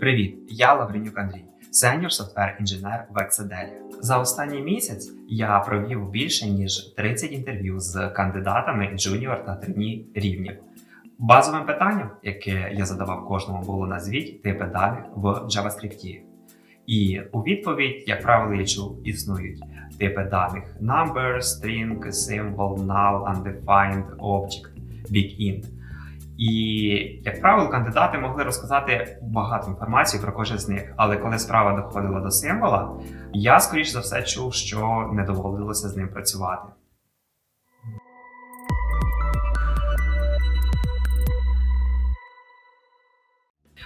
Привіт, я Лавренюк Андрій, сеньор софтвер інженер в Екседелі. За останній місяць я провів більше ніж 30 інтерв'ю з кандидатами джуніор та трені рівнів. Базовим питанням, яке я задавав кожному, було назвіть типи даних в JavaScript. І у відповідь, як правило, я чув, існують типи даних number, string, symbol, null, undefined, object, big int. І, як правило, кандидати могли розказати багато інформації про кожен з них. Але коли справа доходила до символа, я скоріш за все чув, що не доводилося з ним працювати.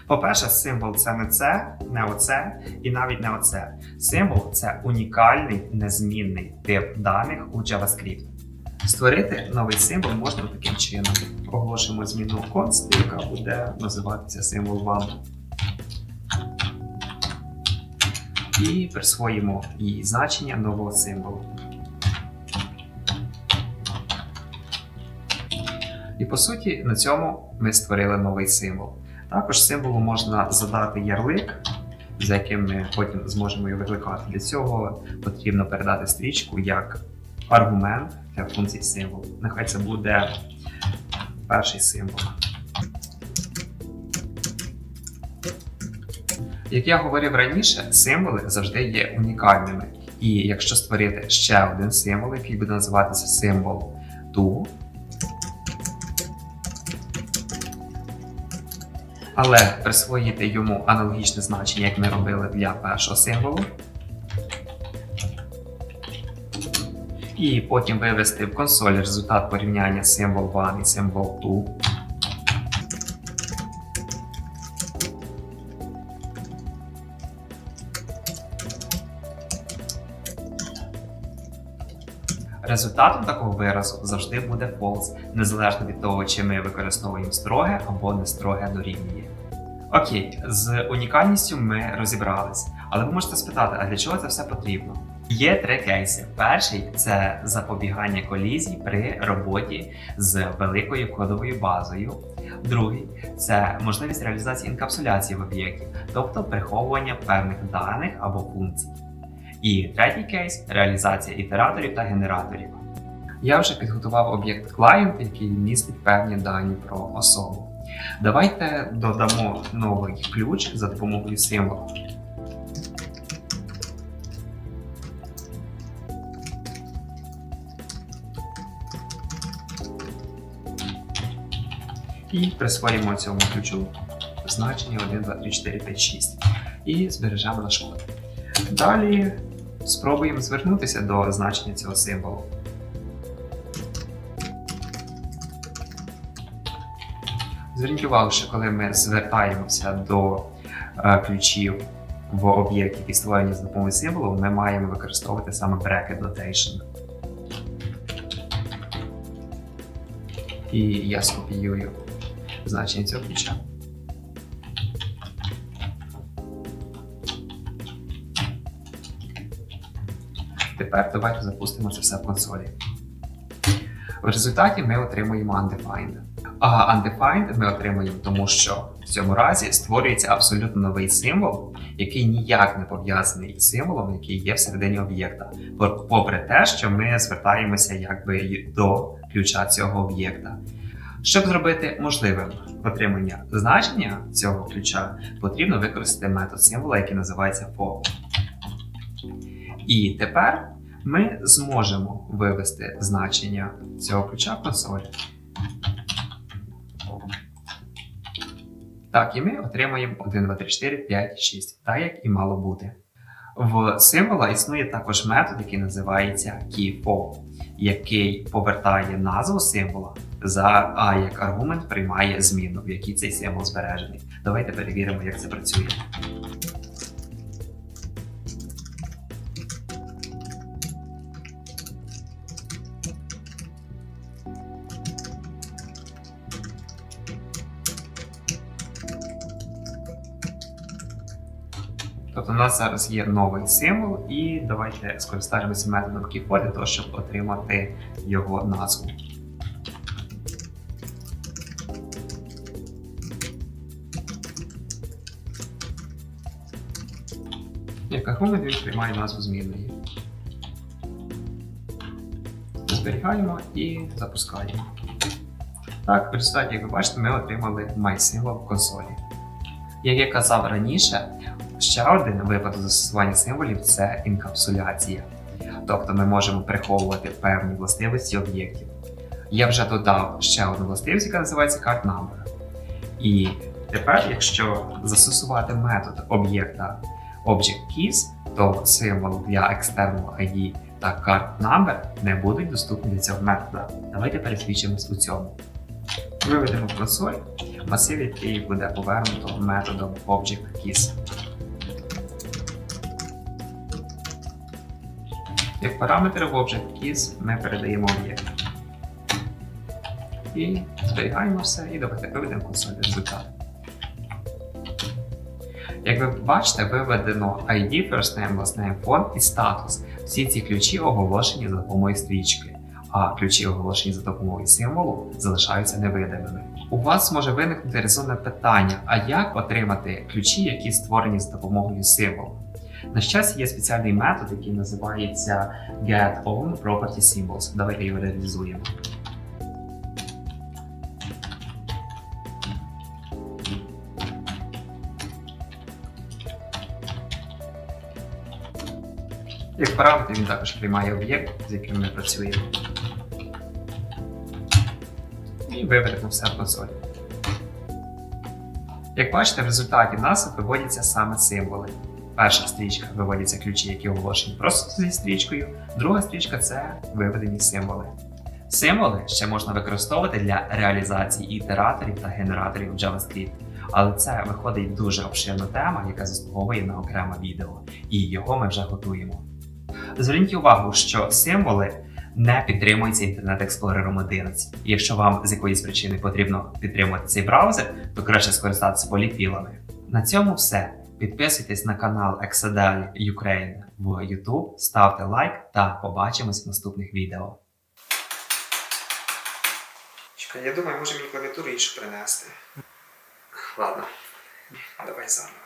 По-перше, символ це не це, не оце і навіть не оце. Символ це унікальний незмінний тип даних у JavaScript. Створити новий символ можна таким чином. Оголошуємо зміну const, яка буде називатися символ вам. І присвоїмо їй значення нового символу. І по суті, на цьому ми створили новий символ. Також символу можна задати ярлик, за яким ми потім зможемо його викликати. Для цього потрібно передати стрічку як аргумент для функції символу. Нехай це буде перший символ. Як я говорив раніше, символи завжди є унікальними. І якщо створити ще один символ, який буде називатися символ to, але присвоїти йому аналогічне значення, як ми робили для першого символу, і потім вивести в консоль результат порівняння символ 1 і символ 2. Результатом такого виразу завжди буде false, незалежно від того, чи ми використовуємо строге або не строге дорівнює. Окей, з унікальністю ми розібрались, але ви можете спитати, а для чого це все потрібно? Є три кейси. Перший це запобігання колізій при роботі з великою кодовою базою. Другий це можливість реалізації інкапсуляції в об'єкті, тобто приховування певних даних або функцій. І третій кейс реалізація ітераторів та генераторів. Я вже підготував об'єкт client, який містить певні дані про особу. Давайте додамо новий ключ за допомогою символу. І присвоїмо цьому ключу значення 1, 2, 3, 4, 5, 6. І збережемо наш код. Далі спробуємо звернутися до значення цього символу. Зверніть увагу, що коли ми звертаємося до е, ключів в об'єкті, які створені з допомогою символу, ми маємо використовувати саме bracket notation. І я скопіюю значення цього ключа. Тепер давайте запустимо це все в консолі. В результаті ми отримуємо undefined. А undefined ми отримуємо, тому що в цьому разі створюється абсолютно новий символ, який ніяк не пов'язаний з символом, який є всередині об'єкта. Попри те, що ми звертаємося якби до ключа цього об'єкта. Щоб зробити можливим отримання значення цього ключа, потрібно використати метод символа, який називається for. І тепер ми зможемо вивести значення цього ключа в консоль. Так, і ми отримаємо 1, 2, 3, 4, 5, 6, так як і мало бути. В символа існує також метод, який називається keyFo, який повертає назву символа за а як аргумент приймає зміну, в якій цей символ збережений. Давайте перевіримо, як це працює. Тобто у нас зараз є новий символ, і давайте скористаємося методом keyFor для того, щоб отримати його назву. Як аргумент він приймає назву змінної. Зберігаємо і запускаємо. Так, в результаті, як ви бачите, ми отримали MySymbol в консолі. Як я казав раніше, ще один випадок застосування символів це інкапсуляція. Тобто ми можемо приховувати певні властивості об'єктів. Я вже додав ще одну властивість, яка називається card number. І тепер, якщо застосувати метод об'єкта Object Keys, то символ для external ID та card number не будуть доступні для цього метода. Давайте пересвідчимось у цьому. Виведемо консоль масив, який буде повернуто методом Object Keys. Як параметр в Object Keys ми передаємо об'єкт. І зберігаємо все, і давайте виведемо консоль результат. Як ви бачите, виведено ID, first name, last name, фон і статус. Всі ці ключі оголошені за допомогою стрічки, а ключі, оголошені за допомогою символу, залишаються невидимими. У вас може виникнути резонне питання: а як отримати ключі, які створені за допомогою символу? На щастя, є спеціальний метод, який називається Get Own Property Symbols. Давайте його реалізуємо. Як параметр він також приймає об'єкт, з яким ми працюємо. І виведемо все в консоль. Як бачите, в результаті в нас виводяться саме символи. Перша стрічка виводяться ключі, які оголошені просто зі стрічкою, друга стрічка це виведені символи. Символи ще можна використовувати для реалізації ітераторів та генераторів JavaScript. Але це виходить дуже обширна тема, яка заслуговує на окреме відео, і його ми вже готуємо. Зверніть увагу, що символи не підтримуються Internet Explorer 11. І якщо вам з якоїсь причини потрібно підтримувати цей браузер, то краще скористатися поліпілами. На цьому все. Підписуйтесь на канал Exadel Ukraine в YouTube, ставте лайк та побачимось в наступних відео. Чекай, я думаю, може мені клавіатуру іншу принести. Ладно, давай заново.